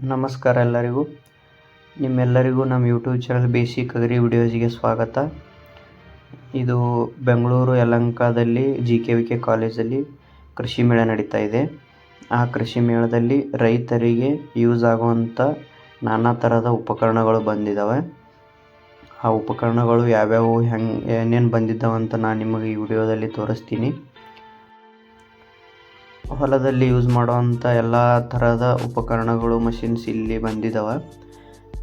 ನಮಸ್ಕಾರ ಎಲ್ಲರಿಗೂ. ನಿಮ್ಮೆಲ್ಲರಿಗೂ ನಮ್ಮ ಯೂಟ್ಯೂಬ್ ಚಾನಲ್ ಬೇಸಿಕ್ ಅಗ್ರಿ ವಿಡಿಯೋಸಿಗೆ ಸ್ವಾಗತ. ಇದು ಬೆಂಗಳೂರು ಯಲಂಕಾದಲ್ಲಿ ಜಿ ಕೆ ವಿ ಕೆ ಕಾಲೇಜಲ್ಲಿ ಕೃಷಿ ಮೇಳ ನಡೀತಾ ಇದೆ. ಆ ಕೃಷಿ ಮೇಳದಲ್ಲಿ ರೈತರಿಗೆ ಯೂಸ್ ಆಗುವಂಥ ನಾನಾ ಥರದ ಉಪಕರಣಗಳು ಬಂದಿದ್ದಾವೆ ಆ ಉಪಕರಣಗಳು ಯಾವ್ಯಾವು, ಹೆಂಗೆ, ಏನೇನು ಬಂದಿದ್ದಾವೆ ಅಂತ ನಾನು ನಿಮಗೆ ಈ ವಿಡಿಯೋದಲ್ಲಿ ತೋರಿಸ್ತೀನಿ. ಹೊಲದಲ್ಲಿ ಯೂಸ್ ಮಾಡುವಂಥ ಎಲ್ಲ ಥರದ ಉಪಕರಣಗಳು ಮಷಿನ್ಸ್ ಇಲ್ಲಿ ಬಂದಿದ್ದಾವೆ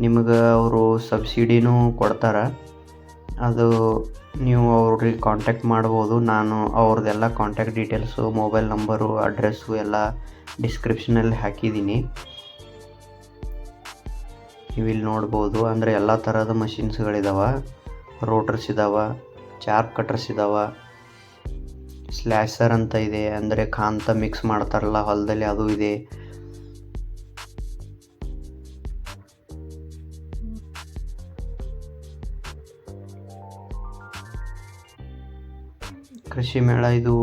ನಿಮಗೆ ಅವರು ಸಬ್ಸಿಡಿನೂ ಕೊಡ್ತಾರೆ. ಅದು ನೀವು ಅವ್ರಿಗೆ ಕಾಂಟ್ಯಾಕ್ಟ್ ಮಾಡ್ಬೋದು. ನಾನು ಅವ್ರದ್ದೆಲ್ಲ contact details mobile number address ಎಲ್ಲ ಡಿಸ್ಕ್ರಿಪ್ಷನಲ್ಲಿ ಹಾಕಿದ್ದೀನಿ. ನೀವು ಇಲ್ಲಿ ನೋಡ್ಬೋದು. ಅಂದರೆ ಎಲ್ಲ ಥರದ ಮಷಿನ್ಸ್ಗಳಿದಾವೆ ರೋಟರ್ಸ್ ಇದಾವೆ ಚಾರ್ಪ್ ಕಟರ್ಸ್ ಇದಾವೆ. ಸ್ಲ್ಯಾಸರ್ ಅಂತ ಇದೆ, ಅಂದರೆ ಕಾಂತ ಮಿಕ್ಸ್ ಮಾಡ್ತಾರಲ್ಲ, ಹೊಲದಲ್ಲಿ ಅದು ಇದೆ. ಕೃಷಿ ಮೇಳ ಇದು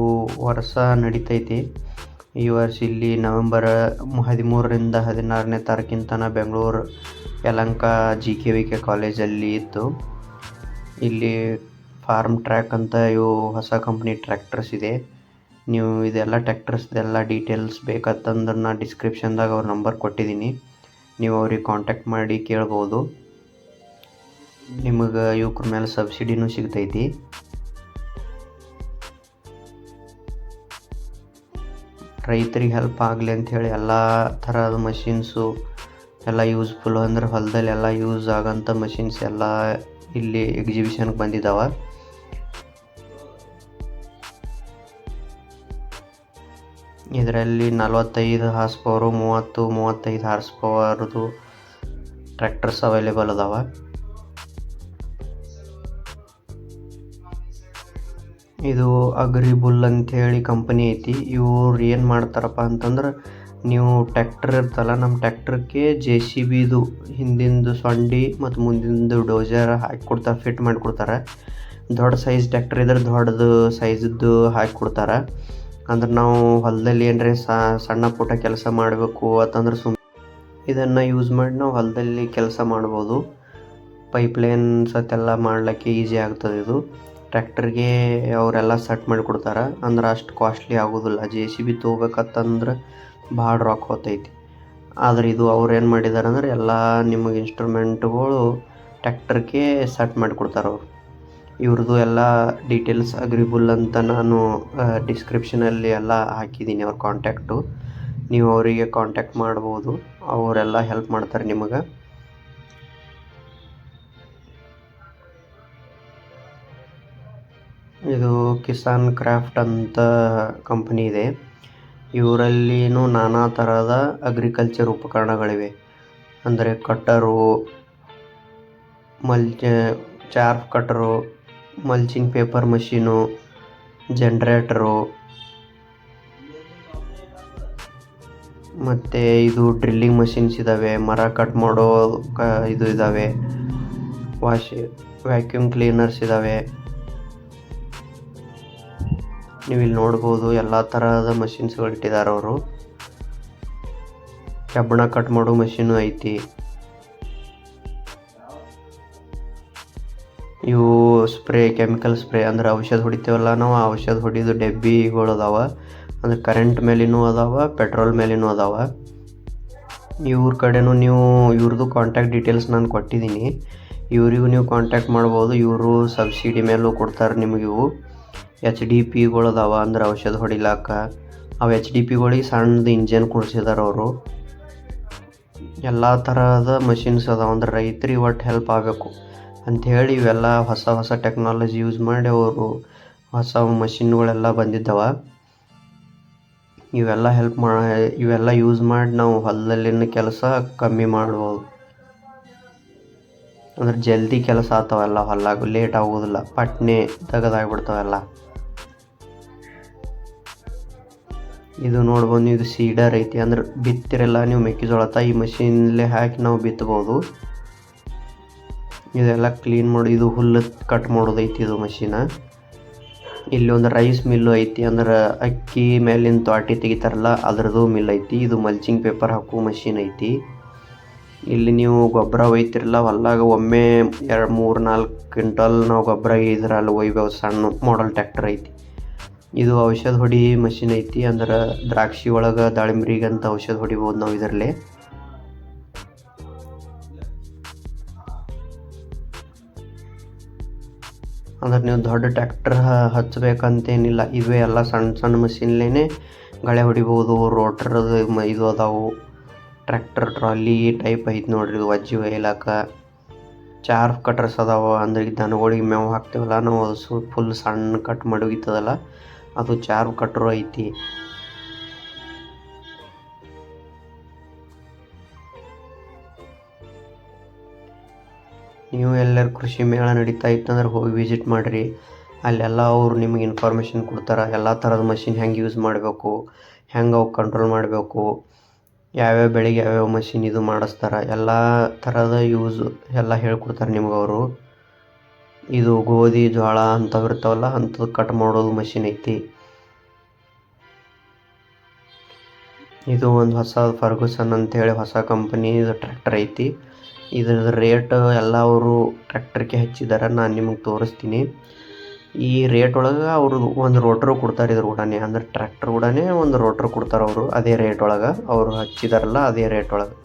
ವರ್ಷ ನಡೀತೈತಿ. ಈ ವರ್ಷ ಇಲ್ಲಿ ನವೆಂಬರ್ ಹದಿಮೂರರಿಂದ ಹದಿನಾರನೇ ತಾರೀಕಿಂತನ Bengaluru Yelahanka G K V K ಕಾಲೇಜಲ್ಲಿ ಇತ್ತು. ಇಲ್ಲಿ ಫಾರ್ಮ್ ಟ್ರ್ಯಾಕ್ ಅಂತ ಇವು ಹೊಸ ಕಂಪ್ನಿ ಟ್ರ್ಯಾಕ್ಟರ್ಸ್ ಇದೆ. ನೀವು ಇದೆಲ್ಲ ಟ್ರ್ಯಾಕ್ಟರ್ಸ್ದೆಲ್ಲ ಡೀಟೇಲ್ಸ್ ಬೇಕಂತಂದ್ರೆ ನಾನು ಡಿಸ್ಕ್ರಿಪ್ಷನ್ದಾಗ ಅವ್ರ ನಂಬರ್ ಕೊಟ್ಟಿದ್ದೀನಿ ನೀವು ಅವ್ರಿಗೆ ಕಾಂಟ್ಯಾಕ್ಟ್ ಮಾಡಿ ಕೇಳ್ಬೋದು. ನಿಮಗೆ ಇವ್ರ ಮೇಲೆ ಸಬ್ಸಿಡಿನೂ ಸಿಗ್ತೈತಿ. ರೈತರಿಗೆ ಹೆಲ್ಪ್ ಆಗಲಿ ಅಂಥೇಳಿ ಎಲ್ಲ ಥರದ ಮಷಿನ್ಸು ಎಲ್ಲ ಯೂಸ್ಫುಲ್ ಅಂದ್ರೆ ಹೊಲದಲ್ಲಿ ಎಲ್ಲ ಯೂಸ್ ಆಗೋಂಥ ಮಷಿನ್ಸ್ ಎಲ್ಲ ಇಲ್ಲಿ ಎಕ್ಸಿಬಿಷನ್ಗೆ ಬಂದಿದ್ದಾವೆ ಇದರಲ್ಲಿ ನಲವತ್ತೈದು ಹಾರ್ಸ್ ಪವರು ಮೂವತ್ತು, ಮೂವತ್ತೈದು ಹಾರ್ಸ್ ಪವರ್ದು ಟ್ರ್ಯಾಕ್ಟರ್ಸ್ ಅವೈಲೇಬಲ್ ಅದಾವ. ಇದು ಅಗ್ರಿ ಬುಲ್ ಅಂಥೇಳಿ ಕಂಪನಿ ಐತಿ. ಇವ್ರು ಏನು ಮಾಡ್ತಾರಪ್ಪ ಅಂತಂದ್ರೆ ನೀವು ಟ್ಯಾಕ್ಟರ್ ಇರ್ತಲ್ಲ ನಮ್ಮ ಟ್ಯಾಕ್ಟರ್ಗೆ ಜೆ ಸಿ ಬಿದು ಹಿಂದಿಂದು ಸೊಂಡಿ ಮತ್ತು ಮುಂದಿಂದು ಡೋಜರ್ ಹಾಕಿ ಕೊಡ್ತಾರೆ ಫಿಟ್ ಮಾಡಿ ಕೊಡ್ತಾರೆ. ದೊಡ್ಡ ಸೈಜ್ ಟ್ಯಾಕ್ಟರ್ ಇದ್ರೆ ದೊಡ್ಡದು ಸೈಜದ್ದು ಹಾಕಿ ಕೊಡ್ತಾರೆ. ಅಂದ್ರೆ ನಾವು ಹೊಲದಲ್ಲಿ ಏನ್ರಿ ಸಣ್ಣ ಪುಟ್ಟ ಕೆಲಸ ಮಾಡಬೇಕು ಅಂತಂದ್ರೆ ಸುಮ್ ಇದನ್ನ ಯೂಸ್ ಮಾಡಿ ನಾವು ಹೊಲದಲ್ಲಿ ಕೆಲಸ ಮಾಡ್ಬೋದು. ಪೈಪ್ಲೈನ್ ಸತ್ತೆಲ್ಲ ಮಾಡ್ಲಿಕ್ಕೆ ಈಸಿ ಆಗ್ತದೆ ಇದು. ಟ್ರ್ಯಾಕ್ಟರ್ಗೆ ಅವರೆಲ್ಲ ಸೆಟ್ ಮಾಡಿ ಕೊಡ್ತಾರ. ಅಂದ್ರೆ ಅಷ್ಟು ಕಾಸ್ಟ್ಲಿ ಆಗೋದಿಲ್ಲ. ಜೆ ಸಿ ಬಿ ತೊಗೋಬೇಕಂತಂದ್ರೆ ಭಾಳ ರೊಕ್ಕ ಹೊತ್ತೈತಿ. ಆದ್ರೆ ಇದು ಅವ್ರು ಏನು ಮಾಡಿದ್ದಾರೆ ಅಂದ್ರೆ ಎಲ್ಲ ನಿಮಗೆ ಇನ್ಸ್ಟ್ರೂಮೆಂಟ್ಗಳು ಟ್ರ್ಯಾಕ್ಟರ್ಗೆ ಸೆಟ್ ಮಾಡಿ ಕೊಡ್ತಾರ ಅವರು. ಇವ್ರದ್ದು ಎಲ್ಲ ಡೀಟೇಲ್ಸ್ ಅಗ್ರಿಬುಲ್ ಅಂತ ನಾನು ಡಿಸ್ಕ್ರಿಪ್ಷನಲ್ಲಿ ಎಲ್ಲ ಹಾಕಿದ್ದೀನಿ ಅವ್ರ ಕಾಂಟ್ಯಾಕ್ಟು ನೀವು ಅವರಿಗೆ ಕಾಂಟ್ಯಾಕ್ಟ್ ಮಾಡ್ಬೋದು, ಅವರೆಲ್ಲ ಹೆಲ್ಪ್ ಮಾಡ್ತಾರೆ ನಿಮಗೆ. ಇದು ಕಿಸಾನ್ ಕ್ರಾಫ್ಟ್ ಅಂತ ಕಂಪ್ನಿ ಇದೆ. ಇವರಲ್ಲಿನೂ ನಾನಾ ಥರದ ಅಗ್ರಿಕಲ್ಚರ್ ಉಪಕರಣಗಳಿವೆ. ಅಂದರೆ cutter, mulch chaff cutter mulching paper machine generator ಮತ್ತು ಇದು ಡ್ರಿಲ್ಲಿಂಗ್ ಮಷಿನ್ಸ್ ಇದ್ದಾವೆ ಮರ ಕಟ್ ಮಾಡೋ ಕ, ಇದು ಇದ್ದಾವೆ ವಾಶ್ ವ್ಯಾಕ್ಯೂಮ್ ಕ್ಲೀನರ್ಸ್ ಇದ್ದಾವೆ ನೀವು ಇಲ್ಲಿ ನೋಡ್ಬೋದು ಎಲ್ಲ ಥರದ ಮಷಿನ್ಸ್ಗಳು ಇಟ್ಟಿದ್ದಾರೆ ಅವರು. ಕಬ್ಬಣ ಕಟ್ ಮಾಡೋ ಮಷೀನು ಐತಿ. ಇವು ಸ್ಪ್ರೇ, ಕೆಮಿಕಲ್ ಸ್ಪ್ರೇ ಅಂದ್ರೆ ಔಷಧ ಹೊಡಿತೇವಲ್ಲ ನಾವು ಔಷಧ ಹೊಡಿಯೋದು ಡಬ್ಬಿಗಳು ಅದಾವ. ಅಂದ್ರೆ ಕರೆಂಟ್ ಮೇಲಿನೂ ಅದಾವ ಪೆಟ್ರೋಲ್ ಮೇಲಿನೂ ಅದಾವ. ಇವ್ರ ಕಡೆನೂ ನೀವು ಇವ್ರದ್ದು ಕಾಂಟ್ಯಾಕ್ಟ್ ಡೀಟೇಲ್ಸ್ ನಾನು ಕೊಟ್ಟಿದ್ದೀನಿ ಇವರಿಗೂ ನೀವು ಕಾಂಟ್ಯಾಕ್ಟ್ ಮಾಡ್ಬೋದು, ಇವರು ಸಬ್ಸಿಡಿ ಮೇಲೂ ಕೊಡ್ತಾರೆ ನಿಮಗೆ ಇವು. ಎಚ್ ಡಿ ಪಿಗಳು ಅದಾವ ಅಂದ್ರೆ ಔಷಧ ಹೊಡಿಲಾಕ. ಅವು ಎಚ್ ಡಿ ಪಿಗಳಿಗೆ ಸಣ್ಣದು ಇಂಜನ್ ಕೊಡ್ಸಿದಾರೆ ಅವರು. ಎಲ್ಲ ಥರದ ಮಷಿನ್ಸ್ ಅದಾವ ಅಂದ್ರೆ ರೈತರಿಗೆ ಒಟ್ಟು ಹೆಲ್ಪ್ ಆಗಬೇಕು. ಅಂಥೇಳಿ ಇವೆಲ್ಲ ಹೊಸ ಹೊಸ ಟೆಕ್ನಾಲಜಿ ಯೂಸ್ ಮಾಡಿ ಅವರು ಹೊಸ ಮಷಿನ್ಗಳೆಲ್ಲ ಬಂದಿದ್ದಾವೆ. ಇವೆಲ್ಲ ಹೆಲ್ಪ್ ಮಾ, ಇವೆಲ್ಲ ಯೂಸ್ ಮಾಡಿ ನಾವು ಹೊಲದಲ್ಲಿನ ಕೆಲಸ ಕಮ್ಮಿ ಮಾಡ್ಬೋದು. ಅಂದ್ರೆ ಜಲ್ದಿ ಕೆಲಸ ಆಗ್ತಾವೆಲ್ಲ ಹೊಲಾಗ ಲೇಟ್ ಆಗೋದಿಲ್ಲ, ಪಟ್ನೆ ತೆಗೆದಾಗ್ಬಿಡ್ತಾವೆಲ್ಲ. ಇದು ನೋಡ್ಬೋದು, ಇದು ಸೀಡರ್ ಐತಿ, ಅಂದ್ರೆ ಬಿತ್ತಿರಲ್ಲ ನೀವು ಮೆಕ್ಕೆಜೋಳತ್ತ ಈ ಮಷೀನ್ಲೆ ಹಾಕಿ ನಾವು ಬಿತ್ತಬೋದು ಇದೆಲ್ಲ ಕ್ಲೀನ್ ಮಾಡಿ. ಇದು ಹುಲ್ಲು ಕಟ್ ಮಾಡೋದೈತಿ ಇದು ಮಷೀನ ಇಲ್ಲಿ ಒಂದು ರೈಸ್ ಮಿಲ್ ಐತಿ ಅಂದ್ರೆ ಅಕ್ಕಿ ಮೇಲಿನ ತ್ವಾಟಿ ತೆಗಿತಾರಲ್ಲ ಅದರದು ಮಿಲ್ ಐತಿ. ಇದು ಮಲ್ಚಿಂಗ್ ಪೇಪರ್ ಹಾಕೋ ಮಷೀನ್ ಐತಿ. ಇಲ್ಲಿ ನೀವು ಗೊಬ್ಬರ ಒಯ್ತಿರಲ್ಲ, ಹೊಲ್ದಾಗ ಒಮ್ಮೆ ಎರಡು, ಮೂರು, ನಾಲ್ಕು ಕ್ವಿಂಟಲ್ ನಾವು ಗೊಬ್ಬರ ಇದ್ರಲ್ಲಿ ಒಯ್ಬೇಕು ಸಣ್ಣ ಮಾಡಲ್ ಟ್ಯಾಕ್ಟರ್ ಐತಿ. ಇದು ಔಷಧ ಹೊಡಿ ಮಷೀನ್ ಐತಿ ಅಂದ್ರೆ ದ್ರಾಕ್ಷಿ ಒಳಗೆ ದಾಳಿಂಬ್ರಿಗಂತ ಔಷಧ ಹೊಡಿಬೋದು ನಾವು ಇದರಲ್ಲಿ. ಅಂದ್ರೆ ನೀವು ದೊಡ್ಡ ಟ್ಯಾಕ್ಟರ್ ಹಚ್ಚಬೇಕಂತೇನಿಲ್ಲ ಇವೇ ಎಲ್ಲ ಸಣ್ಣ ಸಣ್ಣ ಮಷಿನ್ಲೇನೆ ಗಳೆ ಹೊಡಿಬೋದು ರೋಟ್ರದು ಮ ಇದು ಅದಾವು. ಟ್ರ್ಯಾಕ್ಟರ್, ಟ್ರಾಲಿ ಟೈಪ್ ಐತಿ ನೋಡ್ರಿ ಇದು ವಜ್ಜಿ ಒಯ್ಲಾಕ ಚಾರ್ಫ್ ಕಟ್ರಸ್ ಅದಾವ, ಅಂದ್ರೆ ಈ ದನಗಳಿಗೆ ಮೇವು ಹಾಕ್ತೇವಲ್ಲ, ನಾವು ಅದು ಫುಲ್ ಸಣ್ಣ ಕಟ್ ಮಾಡೋಗಿತ್ತದಲ್ಲ ಅದು ಚಾರ್ಫ್ ಕಟ್ರು ಐತಿ. ನೀವು ಎಲ್ಲರೂ ಕೃಷಿ ಮೇಳ ನಡೀತಾ ಇತ್ತಂದ್ರೆ ಹೋಗಿ ವಿಸಿಟ್ ಮಾಡಿರಿ. ಅಲ್ಲೆಲ್ಲ ಅವರು ನಿಮಗೆ ಇನ್ಫಾರ್ಮೇಷನ್ ಕೊಡ್ತಾರೆ. ಎಲ್ಲ ಥರದ ಮಷಿನ್ ಹೆಂಗೆ ಯೂಸ್ ಮಾಡಬೇಕು, ಹೆಂಗೆ ಅವು ಕಂಟ್ರೋಲ್ ಮಾಡಬೇಕು, ಯಾವ್ಯಾವ ಬೆಳೆಗೆ ಯಾವ್ಯಾವ ಮಷಿನ್ ಇದು ಮಾಡಿಸ್ತಾರೆ, ಎಲ್ಲ ಥರದ ಯೂಸ್ ಎಲ್ಲ ಹೇಳ್ಕೊಡ್ತಾರೆ ನಿಮ್ಗೆ ಅವರು. ಇದು ಗೋಧಿ ಜೋಳ ಅಂಥವು ಇರ್ತಾವಲ್ಲ, ಅಂಥದ್ದು ಕಟ್ ಮಾಡೋದು ಮಷಿನ್ ಐತಿ. ಇದು ಒಂದು ಹೊಸ ಫರ್ಗುಸನ್ ಅಂತೇಳಿ ಹೊಸ ಕಂಪನಿದು ಟ್ರ್ಯಾಕ್ಟರ್ ಐತಿ. ಇದ್ರದ್ದು ರೇಟ್ ಎಲ್ಲ ಅವರು ಟ್ರ್ಯಾಕ್ಟರ್ಗೆ ಹಚ್ಚಿದ್ದಾರೆ ನಾನು ನಿಮಗೆ ತೋರಿಸ್ತೀನಿ. ಈ ರೇಟ್ ಒಳಗೆ ಅವರು ಒಂದು ರೋಟ್ರು ಕೊಡ್ತಾರೆ ಇದ್ರ ಕೂಡನೆ ಅಂದ್ರೆ ಟ್ರ್ಯಾಕ್ಟರ್ ಕೂಡನೆ ಒಂದು ರೋಟ್ರು ಕೊಡ್ತಾರೆ ಅವರು, ಅದೇ ರೇಟ್ ಒಳಗೆ ಅವರು ಹಚ್ಚಿದಾರಲ್ಲ, ಅದೇ ರೇಟ್ ಒಳಗೆ.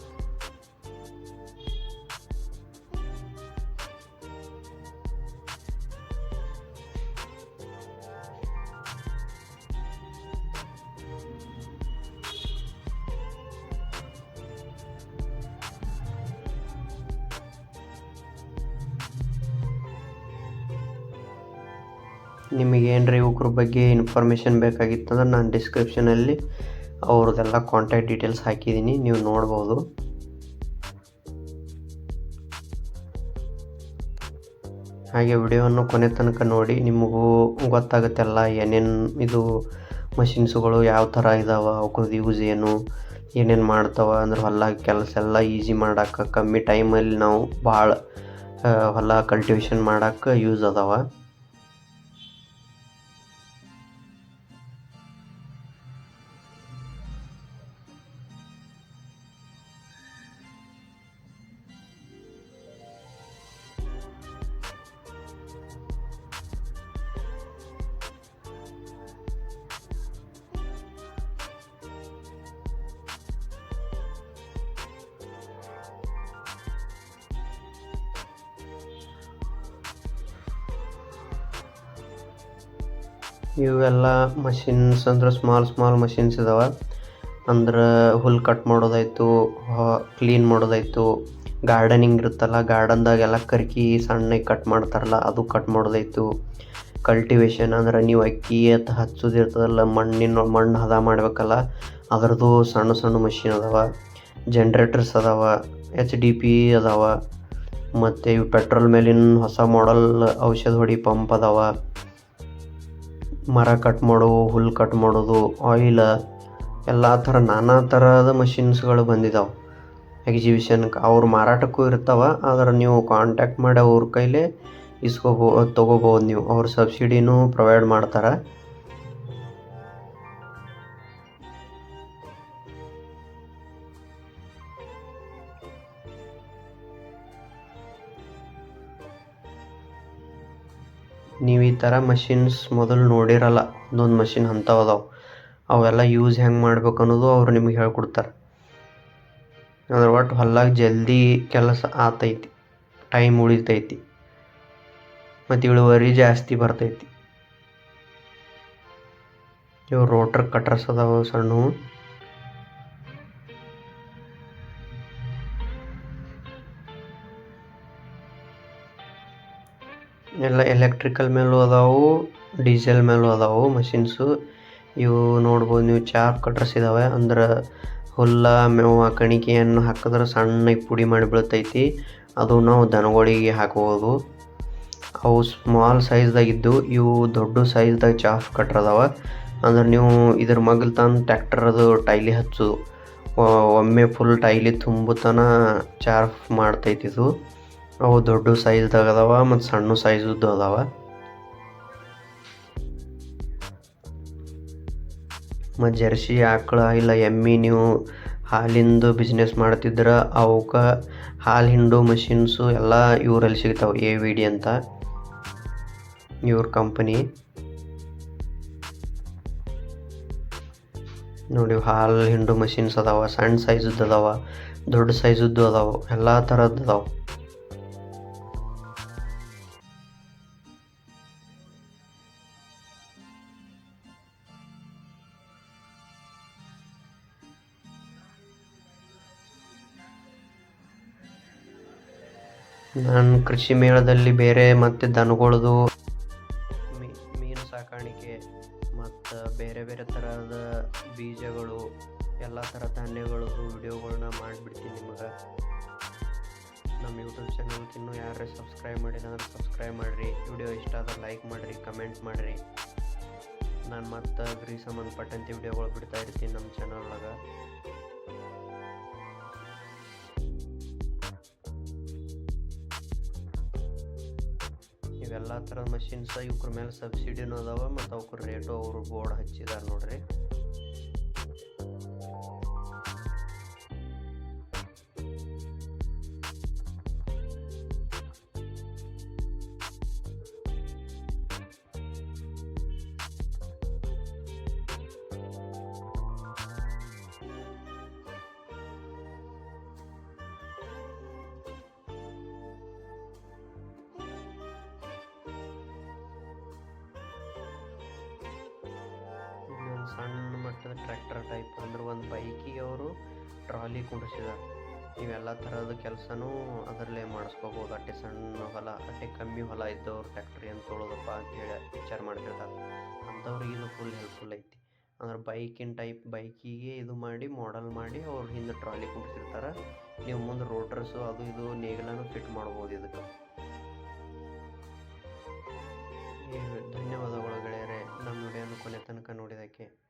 ನಿಮಗೆ ಏನರ ಇವ್ರ ಬಗ್ಗೆ ಇನ್ಫಾರ್ಮೇಷನ್ ಬೇಕಾಗಿತ್ತಂದ್ರೆ ನಾನು ಡಿಸ್ಕ್ರಿಪ್ಷನಲ್ಲಿ ಅವ್ರದ್ದೆಲ್ಲ ಕಾಂಟ್ಯಾಕ್ಟ್ ಡೀಟೇಲ್ಸ್ ಹಾಕಿದ್ದೀನಿ, ನೀವು ನೋಡ್ಬೋದು. ಹಾಗೆ ವಿಡಿಯೋವನ್ನು ಕೊನೆ ತನಕ ನೋಡಿ, ನಿಮಗೂ ಗೊತ್ತಾಗುತ್ತೆಲ್ಲ ಏನೇನು ಇದು ಮಷಿನ್ಸ್ಗಳು ಯಾವ ಥರ ಇದಾವೆ ಅವಕ್ಕದು ಯೂಸ್ ಏನು, ಏನೇನು ಮಾಡ್ತಾವೆ, ಅಂದ್ರೆ ಹೊಲ ಕೆಲಸ ಎಲ್ಲ ಈಸಿ ಮಾಡೋಕೆ ಕಮ್ಮಿ ಟೈಮಲ್ಲಿ ನಾವು ಭಾಳ ಹೊಲ ಕಲ್ಟಿವೇಷನ್ ಮಾಡೋಕೆ ಯೂಸ್ ಅದಾವೆ. ಇವೆಲ್ಲ ಮಷಿನ್ಸ್ ಅಂದ್ರೆ ಸ್ಮಾಲ್ ಸ್ಮಾಲ್ ಮಷಿನ್ಸ್ ಇದಾವೆ. ಅಂದ್ರೆ ಹುಲ್ಲು ಕಟ್ ಮಾಡೋದಾಯ್ತು ಕ್ಲೀನ್ ಮಾಡೋದಾಯ್ತು. ಗಾರ್ಡನಿಂಗ್ ಇರುತ್ತಲ್ಲ ಗಾರ್ಡನ್ದಾಗೆಲ್ಲ ಕರ್ಕಿ ಸಣ್ಣಗೆ ಕಟ್ ಮಾಡ್ತಾರಲ್ಲ, ಅದು ಕಟ್ ಮಾಡೋದಾಯ್ತು. ಕಲ್ಟಿವೇಷನ್ ಅಂದ್ರೆ ನೀವು ಅಕ್ಕಿ ಅಂತ ಹಚ್ಚೋದಿರ್ತದಲ್ಲ ಮಣ್ಣಿನ, ಮಣ್ಣು ಹದ ಮಾಡಬೇಕಲ್ಲ, ಅದರದ್ದು ಸಣ್ಣ ಸಣ್ಣ ಮಷಿನ್ ಅದಾವ. ಜನ್ರೇಟರ್ಸ್ ಅದಾವ ಎಚ್ ಡಿ ಪಿ ಅದಾವ, ಮತ್ತು ಇವು ಪೆಟ್ರೋಲ್ ಮೇಲಿನ ಹೊಸ ಮಾಡಲ್ ಔಷಧ ಹೊಡಿ ಪಂಪ್ ಅದಾವೆ. ಮರ ಕಟ್ ಮಾಡೋ ಹುಲ್ಲು ಕಟ್ ಮಾಡೋದು ಆಯಿಲ ಎಲ್ಲ ಥರ ನಾನಾ ಥರದ ಮಷಿನ್ಸ್ಗಳು ಬಂದಿದ್ದಾವೆ ಎಕ್ಸಿಬಿಷನ್ಗೆ ಅವ್ರು ಮಾರಾಟಕ್ಕೂ ಇರ್ತಾವೆ, ಆದ್ರೆ ನೀವು ಕಾಂಟ್ಯಾಕ್ಟ್ ಮಾಡಿ ಅವ್ರ ಕೈಲೇ ಇಸ್ಕೋಬೋ ತೊಗೋಬೋದು ನೀವು. ಅವ್ರು ಸಬ್ಸಿಡಿನೂ ಪ್ರೊವೈಡ್ ಮಾಡ್ತಾರೆ. ನೀವು ಈ ಥರ ಮಷಿನ್ಸ್ ಮೊದಲು ನೋಡಿರಲ್ಲ. ಒಂದೊಂದು ಮಷಿನ್ ಅಂಥವು ಅದಾವೆ ಅವೆಲ್ಲ ಯೂಸ್ ಹೆಂಗೆ ಮಾಡ್ಬೇಕು ಅನ್ನೋದು ಅವ್ರು ನಿಮಗೆ ಹೇಳ್ಕೊಡ್ತಾರೆ. ಅದ್ರ ಒಟ್ಟು ಹೊಲ್ದಾಗ ಜಲ್ದಿ ಕೆಲಸ ಆತೈತಿ. ಟೈಮ್ ಉಳಿತೈತಿ. ಮತ್ತು ಇಳುವರಿ ಜಾಸ್ತಿ ಬರ್ತೈತಿ. ಇವು ರೋಟ್ರ್ ಕಟ್ರಸ್ ಅದಾವೆ ಸಣ್ಣವು. ಎಲೆಕ್ಟ್ರಿಕಲ್ ಮೇಲೂ ಅದಾವು ಡೀಸೆಲ್ ಮೇಲೂ ಅದಾವು ಮಷಿನ್ಸು ಇವು ನೋಡ್ಬೋದು ನೀವು ಚಾಪ್ ಕಟ್ರಸ್ ಇದಾವೆ. ಅಂದ್ರೆ ಹುಲ್ಲ, ಮೇವು ಕಣಿಕೆಯನ್ನು ಹಾಕಿದ್ರೆ ಸಣ್ಣ ಪುಡಿ ಮಾಡಿ ಬೀಳ್ತೈತಿ. ಅದು ನಾವು ದನಗಳಿಗೆ ಹಾಕ್ಬೋದು. ಅವು ಸ್ಮಾಲ್ ಸೈಜ್ದಾಗಿದ್ದು ಇವು ದೊಡ್ಡ ಸೈಜ್ದಾಗ ಚಾಫ್ ಕಟ್ರ್ ಅದಾವ. ಅಂದ್ರೆ ನೀವು ಇದ್ರ ಮಗ್ಲು ತಂದು ಅದು ಟೈಲಿ ಹಚ್ಚೋದು ಒಮ್ಮೆ ಫುಲ್ ಟೈಲಿ ತುಂಬುತನ ಚಾರ್ಫ್ ಮಾಡ್ತೈತಿ ಇದು ಅವು ದೊಡ್ಡ ಸೈಜ್ದಾಗ ಅದಾವ ಮತ್ತು ಸಣ್ಣ ಸೈಜದ್ದು ಅದಾವ. ಮತ್ತು ಜರ್ಸಿ ಆಕಳ ಇಲ್ಲ ಎಮ್ಮಿ ನೀವು ಹಾಲಿಂದು ಬಿಸ್ನೆಸ್ ಮಾಡ್ತಿದ್ರೆ ಅವಕ್ಕೆ ಹಾಲು, ಹಿಂಡು ಮಷಿನ್ಸು ಎಲ್ಲ ಇವರಲ್ಲಿ ಸಿಗ್ತಾವೆ ಎ ವಿ ಡಿ ಅಂತ. ಇವ್ರ ಕಂಪನಿ ನೋಡಿ ಹಾಲು, ಹಿಂಡು ಮಷಿನ್ಸ್ ಅದಾವ, ಸಣ್ಣ ಸೈಜದ್ದು ಅದಾವ, ದೊಡ್ಡ ಸೈಜದ್ದು ಅದಾವ, ಎಲ್ಲ ಥರದ್ದು ಅದಾವ. ನಾನು ಕೃಷಿ ಮೇಳದಲ್ಲಿ ಬೇರೆ ಮತ್ತು ದನಗಳದು ಮೀನು ಸಾಕಾಣಿಕೆ ಮತ್ತು ಬೇರೆ ಬೇರೆ ಥರದ ಬೀಜಗಳು, ಎಲ್ಲ ಥರ ಧಾನ್ಯಗಳದ್ದು ವಿಡಿಯೋಗಳನ್ನ ಮಾಡಿಬಿಡ್ತೀನಿ ನಿಮಗೆ. ನಮ್ಮ ಯೂಟ್ಯೂಬ್ ಚಾನಲ್ಗೆ ಇನ್ನೂ ಯಾರೇ ಸಬ್ಸ್ಕ್ರೈಬ್ ಮಾಡಿಲ್ಲ ಅಂದ್ರೆ ಸಬ್ಸ್ಕ್ರೈಬ್ ಮಾಡಿರಿ. ವಿಡಿಯೋ ಇಷ್ಟ ಆದ್ರೆ ಲೈಕ್ ಮಾಡಿರಿ ಕಮೆಂಟ್ ಮಾಡಿರಿ. ನಾನು ಮತ್ತು ಅಗ್ರಿ ಸಂಬಂಧಪಟ್ಟಂತೆ ವಿಡಿಯೋಗಳು ಬಿಡ್ತಾ ಇರ್ತೀನಿ ನಮ್ಮ ಚಾನಲ್ನಾಗ ಇವೆಲ್ಲ ಥರದ ಮಷಿನ್ಸ್ ಇವ್ರ ಮೇಲೆ ಸಬ್ಸಿಡಿನೂ ಅದಾವ ಮತ್ತು ಅವ್ರ ರೇಟು ಅವರು ಬೋರ್ಡ್ ಹಚ್ಚಿದಾರೆ ನೋಡ್ರಿ. ಟ್ರ್ಯಾಕ್ಟರ್ ಟೈಪ್ ಅಂದ್ರೆ ಒಂದು ಬೈಕಿಗೆ ಅವರು ಟ್ರಾಲಿ ಕುಂಡಿಸಿದ್ದಾರೆ ಇವೆಲ್ಲ ಥರದ ಕೆಲಸನೂ ಅದರಲ್ಲೇ ಮಾಡಿಸ್ಕೋಬೋದು. ಅಟ್ಟೆ ಸಣ್ಣ ಹೊಲ, ಅಟ್ಟೆ ಕಮ್ಮಿ ಹೊಲ ಇದ್ದವ್ರು ಟ್ಯಾಕ್ಟ್ರಿ ಏನು ಅಂತ ಅಂತೇಳಿ ವಿಚಾರ ಮಾಡ್ತಿರ್ತಾರೆ. ಅಂಥವ್ರಿಗೆ ಇದು ಫುಲ್ ಹೆಲ್ಪ್ಫುಲ್ ಐತಿ. ಅಂದ್ರೆ ಬೈಕಿನ ಟೈಪ್ ಬೈಕಿಗೆ ಇದು ಮಾಡಿ ಮಾಡಲ್ ಮಾಡಿ ಅವ್ರು ಹಿಂದೆ ಟ್ರಾಲಿ ಕುಡಿಸಿರ್ತಾರೆ. ನೀವು ಮುಂದೆ ರೋಟರ್ಸ್ ಅದು ಇದು ನೇಗಿಲನ್ನು ಫಿಟ್ ಮಾಡ್ಬೋದು ಇದಕ್ಕೆ. ಧನ್ಯವಾದಗಳು ಗೆಳೆಯರೆ. ನಮ್ಮ ವಿಡಿಯೋನ ಕೊನೆ ತನಕ ನೋಡಿದಕ್ಕೆ